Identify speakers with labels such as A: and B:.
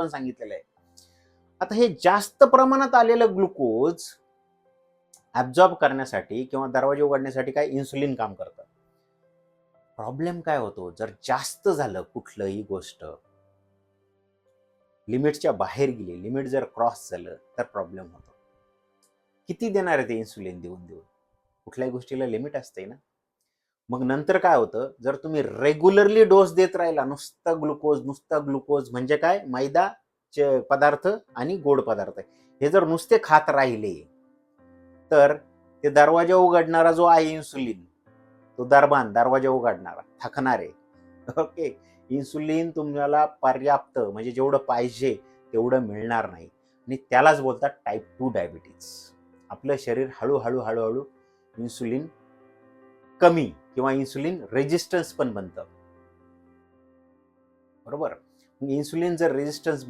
A: पण सांगितलेलं आहे. आता हे जास्त प्रमाणात आलेलं ग्लुकोज ॲब्झॉर्ब करण्यासाठी किंवा दरवाजे उघडण्यासाठी काय इन्सुलिन काम करतं. प्रॉब्लेम काय होतो? जर जास्त झालं कुठलंही गोष्ट लिमिटच्या बाहेर गेली लिमिट जर क्रॉस झालं तर प्रॉब्लेम होतो. किती देणार आहे ते इन्सुलिन देऊन देऊन कुठल्याही गोष्टीला लिमिट असते ना? मग नंतर काय होतं? जर तुम्ही रेग्युलरली डोस देत राहिला नुसता ग्लुकोज नुसता ग्लुकोज म्हणजे काय? मैदा चे पदार्थ आणि गोड पदार्थ. हे जर नुसते खात राहिले तर ते दरवाजा उघडणारा जो आहे इन्सुलिन तो दरबान दरवाजा उघडणारा थकणारे. आहे ओके इन्सुलिन तुम्हाला पर्याप्त म्हणजे जेवढं पाहिजे तेवढं मिळणार नाही. आणि त्यालाच बोलतात टाईप टू डायबिटीज आपलं शरीर हळूहळू हळूहळू इन्सुलिन कमी किंवा इन्सुलिन रेजिस्टन्स पण बनतं. बरोबर? इन्सुलिन जर रेजिस्टन्स बन